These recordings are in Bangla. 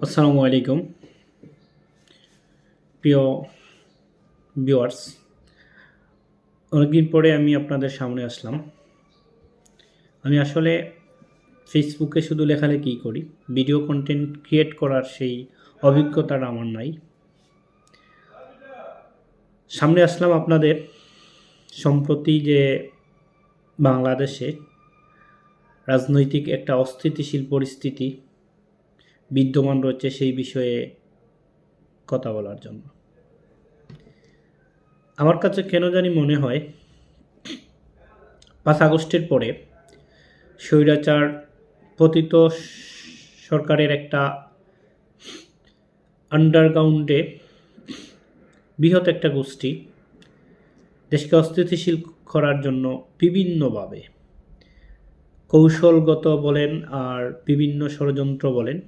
আসসালামু আলাইকুম। প্রিয় ভিউয়ার্স, অনেকদিন পরে আমি আপনাদের সামনে আসলাম। আমি আসলে ফেসবুকে শুধু লেখালে লেখালেখি করি, ভিডিও কন্টেন্ট ক্রিয়েট করার সেই অভিজ্ঞতাটা আমার নাই। সামনে আসলাম আপনাদের সম্প্রতি যে বাংলাদেশে রাজনৈতিক একটা অস্থিতিশীল পরিস্থিতি বিদ্যমান রয়েছে সেই বিষয়ে কথা বলার জন্য। আমার কাছে কেন জানি মনে হয়, পাঁচ আগস্টের পরে স্বৈরাচার পতিত সরকারের একটা আন্ডারগ্রাউন্ডে বৃহৎ একটা গোষ্ঠী দেশকে অস্থিতিশীল করার জন্য বিভিন্নভাবে কৌশলগত বলেন আর বিভিন্ন ষড়যন্ত্র বলেন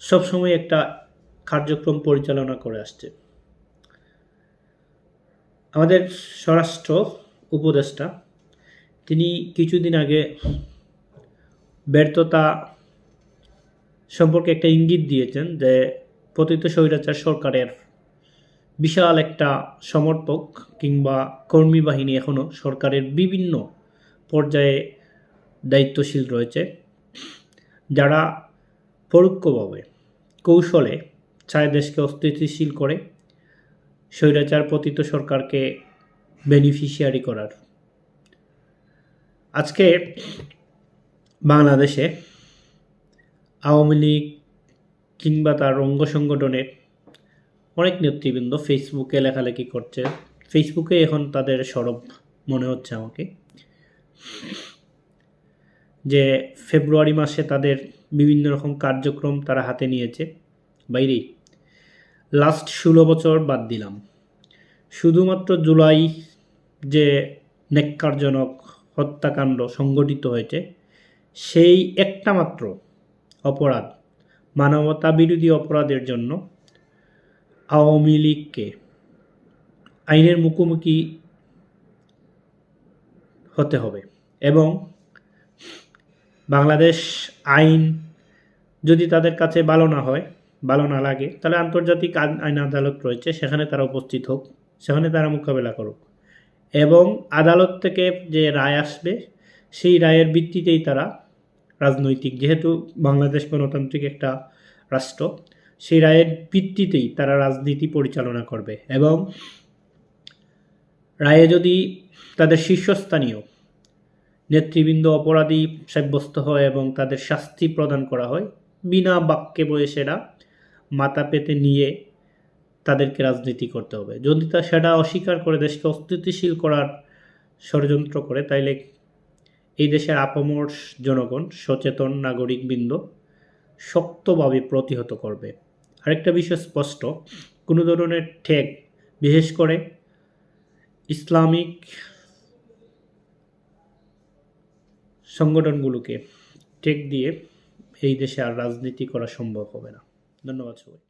সবসময় একটা কার্যক্রম পরিচালনা করে আসছে। আমাদের স্বরাষ্ট্র উপদেষ্টা, তিনি কিছুদিন আগে ব্যর্থতা সম্পর্কে একটা ইঙ্গিত দিয়েছেন যে পতিত স্বৈরাচার সরকারের বিশাল একটা সমর্থক কিংবা কর্মী বাহিনী এখনও সরকারের বিভিন্ন পর্যায়ে দায়িত্বশীল রয়েছে। যারা পরোক্ষভাবে কৌশলে চায় দেশকে অস্থিতিশীল করে স্বৈরাচার পতিত সরকারকে বেনিফিশিয়ারি করার। আজকে বাংলাদেশে আওয়ামী লীগ কিংবা তার অঙ্গ সংগঠনের অনেক নেতৃবৃন্দ ফেসবুকে লেখালেখি করছে। ফেসবুকে এখন তাদের সরব মনে হচ্ছে আমাকে। যে ফেব্রুয়ারি মাসে তাদের বিভিন্ন রকম কার্যক্রম তারা হাতে নিয়েছে। বাইরেই লাস্ট ষোলো বছর বাদ দিলাম। শুধুমাত্র জুলাই যে নেককারজনক হত্যাকাণ্ড সংগঠিত হয়েছে, সেই একটা মাত্র অপরাধ মানবতা বিরোধী অপরাধের জন্য আওয়ামী লীগকে আইনের মুখোমুখি হতে হবে এবং বাংলাদেশ আইন যদি তাদের কাছে ভালো না হয়, ভালো না লাগে, তাহলে আন্তর্জাতিক আইন আদালত রয়েছে, সেখানে তারা উপস্থিত হোক, সেখানে তারা মোকাবেলা করুক। এবং আদালত থেকে যে রায় আসবে, সেই রায়ের ভিত্তিতেই তারা রাজনৈতিক, যেহেতু বাংলাদেশ গণতান্ত্রিক একটা রাষ্ট্র, সেই রায়ের ভিত্তিতেই তারা রাজনীতি পরিচালনা করবে। এবং রায়ে যদি তাদের শীর্ষস্থানীয় নেতৃবৃন্দ অপরাধী সাব্যস্ত হয় এবং তাদের শাস্তি প্রদান করা হয়। বিনা বাক্যে বয়সেরা মাথা পেতে নিয়ে তাদেরকে রাজনীতি করতে হবে। যদি তা সেটা অস্বীকার করে দেশকে অস্থিতিশীল করার ষড়যন্ত্র করে, তাইলে এই দেশের আপামর জনগণ, সচেতন নাগরিকবৃন্দ শক্তভাবে প্রতিহত করবে। আরেকটা বিষয় স্পষ্ট, কোনো ধরনের ঠেক, বিশেষ করে ইসলামিক সংগঠনগুলোকে টেক দিয়ে এই দেশে আর রাজনীতি করা সম্ভব হবে না। ধন্যবাদ সবাই